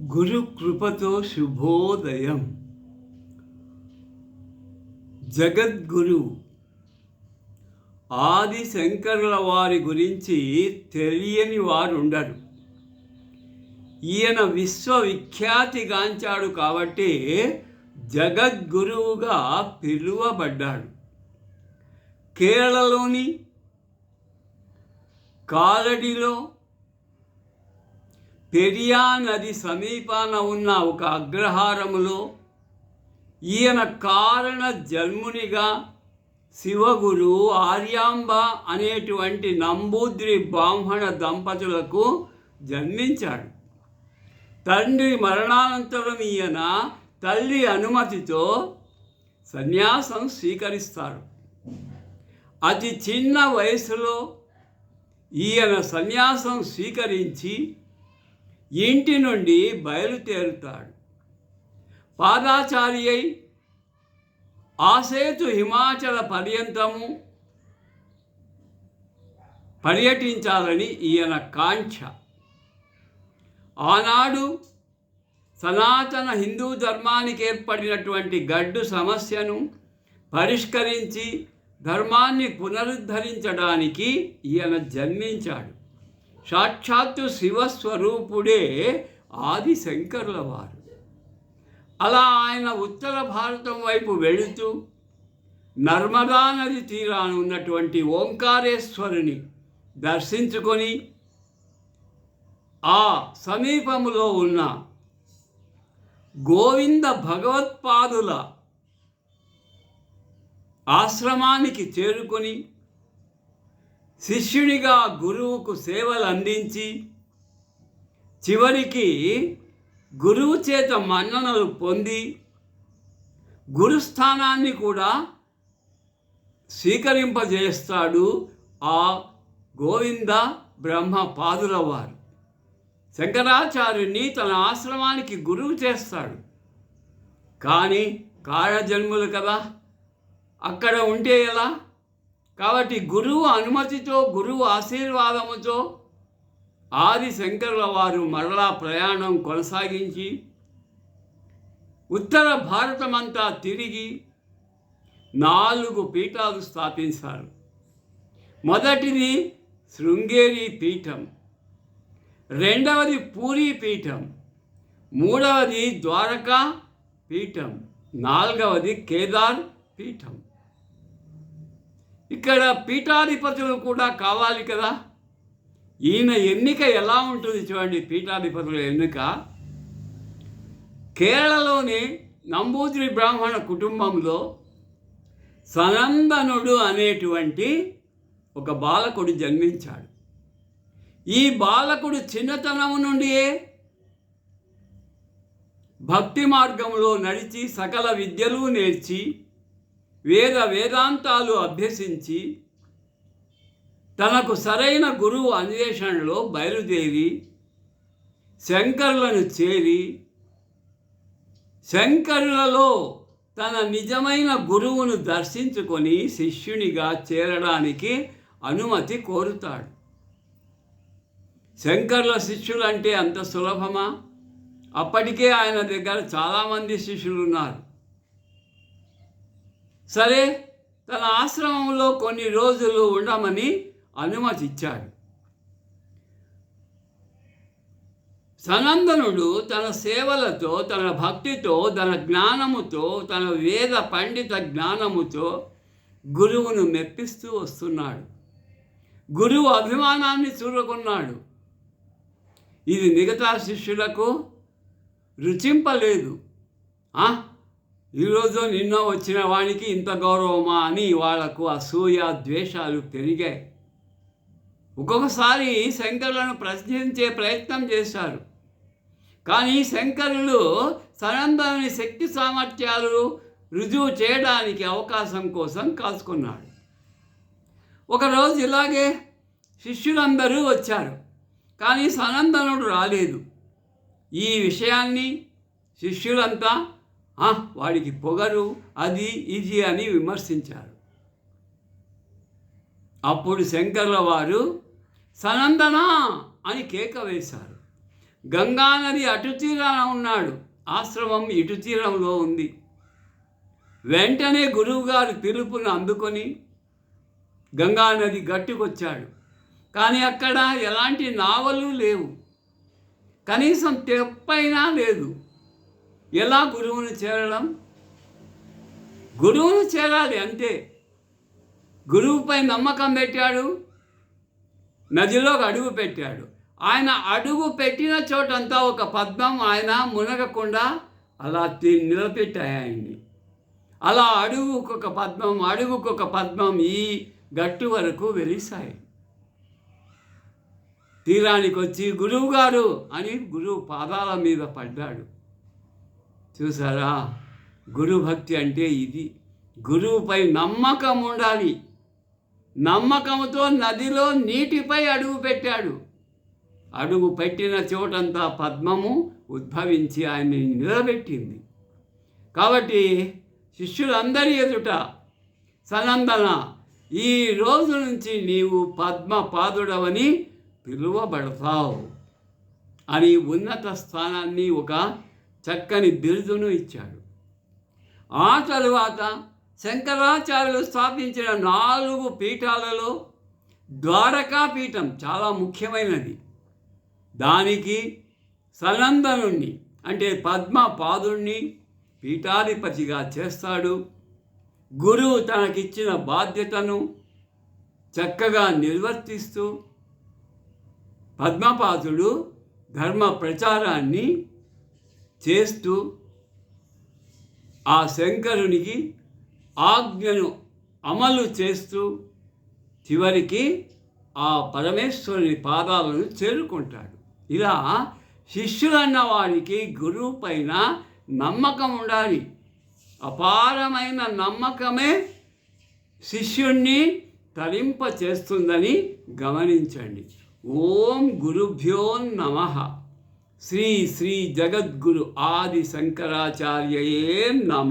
గురు కృపతో శుభోదయం. జగద్గురు ఆది శంకరుల వారి గురించి తెలియని వారు ఉండరు ఈయన విశ్వవిఖ్యాతిగాంచాడు కాబట్టి జగద్గురువుగా పిలువబడ్డాడు. కేరళలోని కాలడిలో పెరియా నది సమీపాన ఉన్న ఒక అగ్రహారములో ఈయన కారణ జన్మునిగా శివగురు ఆర్యాంబ అనేటువంటి నంబూద్రి బ్రాహ్మణ దంపతులకు జన్మించాడు. తండ్రి మరణానంతరం ఈయన తల్లి అనుమతితో సన్యాసం స్వీకరిస్తారు. అతి చిన్న వయసులో ఈయన సన్యాసం స్వీకరించి ఇంటి నుండి బయలుదేరుతాడు? పాదాచారి అయి ఆసేతు హిమాచల పర్యంతము పర్యటించాలని ఈయన కాంక్ష. ఆనాడు సనాతన హిందూ ధర్మానికి ఏర్పడినటువంటి గడ్డు సమస్యను పరిష్కరించి ధర్మాన్ని పునరుద్ధరించడానికి ఈయన జన్మించాడు. సాక్షాత్తు శివస్వరూపుడే ఆది శంకరుల వారు అలా ఆయన ఉత్తర భారతం వైపు వెళుతూ నర్మదా నది తీరాన ఉన్నటువంటి ఓంకారేశ్వరుని దర్శించుకొని ఆ సమీపంలో ఉన్న గోవింద భగవత్పాదుల ఆశ్రమానికి చేరుకొని శిష్యునిగా గురువుకు సేవలు అందించి చివరికి గురువు చేత మన్ననలు పొంది గురుస్థానాన్ని కూడా స్వీకరింపజేస్తాడు ఆ గోవింద బ్రహ్మ పాదుల వారు శంకరాచార్యుని తన ఆశ్రమానికి గురువు చేస్తాడు. కానీ కారజన్ములు కదా అక్కడ ఉంటే ఎలా? కాబట్టి గురువు అనుమతితో గురువు ఆశీర్వాదముతో ఆది శంకరుల వారు మరలా ప్రయాణం కొనసాగించి ఉత్తర భారతమంతా తిరిగి నాలుగు పీఠాలు స్థాపించారు. మొదటిది శృంగేరి పీఠం రెండవది పూరీ పీఠం మూడవది ద్వారకా పీఠం నాలుగవది కేదార్ పీఠం. ఇక్కడ పీఠాధిపతులు కూడా కావాలి కదా. ఈయన ఎన్నిక ఎలా ఉంటుంది చూడండి పీఠాధిపతుల ఎన్నిక. కేరళలోని నంబూద్రి బ్రాహ్మణ కుటుంబంలో సనందనుడు అనేటువంటి ఒక బాలకుడు జన్మించాడు. ఈ బాలకుడు చిన్నతనం నుండియే భక్తి మార్గంలో నడిచి సకల విద్యలు నేర్చి వేద వేదాంతాలు అభ్యసించి తనకు సరైన గురువు అన్వేషణలో బయలుదేరి శంకరులను చేరి శంకరులలో తన నిజమైన గురువును దర్శించుకొని శిష్యునిగా చేరడానికి అనుమతి కోరుతాడు. శంకర్ల శిష్యులు అంటే అంత సులభమా? అప్పటికే ఆయన దగ్గర చాలామంది శిష్యులు ఉన్నారు సరే తన ఆశ్రమంలో కొన్ని రోజులు ఉండమని అనుమతి ఇచ్చాడు. సనందనుడు తన సేవలతో తన భక్తితో తన జ్ఞానముతో తన వేద పండిత జ్ఞానముతో గురువును మెప్పిస్తూ వస్తున్నాడు. గురువు అభిమానాన్ని చూరుకున్నాడు ఇది మిగతా శిష్యులకు రుచింపలేదు. ఈరోజు నిన్న వచ్చిన వానికి ఇంత గౌరవమా అని వాళ్ళకు అసూయ ద్వేషాలు పెరిగాయి. ఒక్కొక్కసారి శంకరులను ప్రశ్నించే ప్రయత్నం చేశారు. కానీ శంకరులు సనందని శక్తి సామర్థ్యాలు రుజువు చేయడానికి అవకాశం కోసం కాసుకున్నాడు ఒకరోజు ఇలాగే శిష్యులందరూ వచ్చారు. కానీ సనందనుడు రాలేదు. ఈ విషయాన్ని శిష్యులంతా వాడికి పొగరు అది ఇది అని విమర్శించారు. అప్పుడు శంకర్ల వారు సనందనా అని కేక వేశారు. గంగానది అటు తీరాన ఉన్నాడు. ఆశ్రమం ఇటు తీరంలో ఉంది. వెంటనే గురువుగారు పిలుపును అందుకొని గంగానది గట్టుకొచ్చాడు. కానీ అక్కడ ఎలాంటి నావలు లేవు. కనీసం తెప్పైనా లేదు. ఎలా గురువును చేరడం? గురువును చేరాలి అంతే గురువుపై నమ్మకం పెట్టాడు నదిలో అడుగు పెట్టాడు. ఆయన అడుగు పెట్టిన చోటంతా ఒక పద్మం ఆయన మునగకుండా అలా తి- అలా అడుగుకొక పద్మం అడుగుకొక పద్మం ఈ గట్టు వరకు వెలిసాయి. తీరానికి వచ్చి గురువుగారు అని గురువు పాదాల మీద పడ్డాడు. చూసారా? గురు భక్తి అంటే ఇది. గురువుపై నమ్మకం ఉండాలి. నమ్మకంతో నదిలో నీటిపై అడుగు పెట్టాడు. అడుగు పెట్టిన చోటంతా పద్మము ఉద్భవించి ఆయన్ని నిలబెట్టింది. కాబట్టి శిష్యులందరి ఎదుట సనందన ఈ రోజు నుంచి నీవు పద్మ పాదుడవని పిలువబడతావు అని ఉన్నత స్థానాన్ని ఒక చక్కని బిరుదును ఇచ్చాడు. ఆ తరువాత శంకరాచార్యులు స్థాపించిన నాలుగు పీఠాలలో ద్వారకా పీఠం చాలా ముఖ్యమైనది. దానికి సనందనుణ్ణి అంటే పద్మ పాదుణ్ణి పీఠాధిపతిగా చేస్తాడు. గురువు తనకిచ్చిన బాధ్యతను చక్కగా నిర్వర్తిస్తూ పద్మపాదుడు ధర్మ ప్రచారాన్ని చేస్తూ ఆ శంకరునికి ఆజ్ఞను అమలు చేస్తూ చివరికి ఆ పరమేశ్వరుని పాదాలను చేరుకుంటాడు. ఇలా శిష్యులన్న వారికి గురువు పైన నమ్మకం ఉండాలి. అపారమైన నమ్మకమే శిష్యుణ్ణి తరింప చేస్తుందని గమనించండి. ఓం గురుభ్యో నమ. శ్రీ శ్రీ జగద్గురు ఆది శంకరాచార్యయే నమ.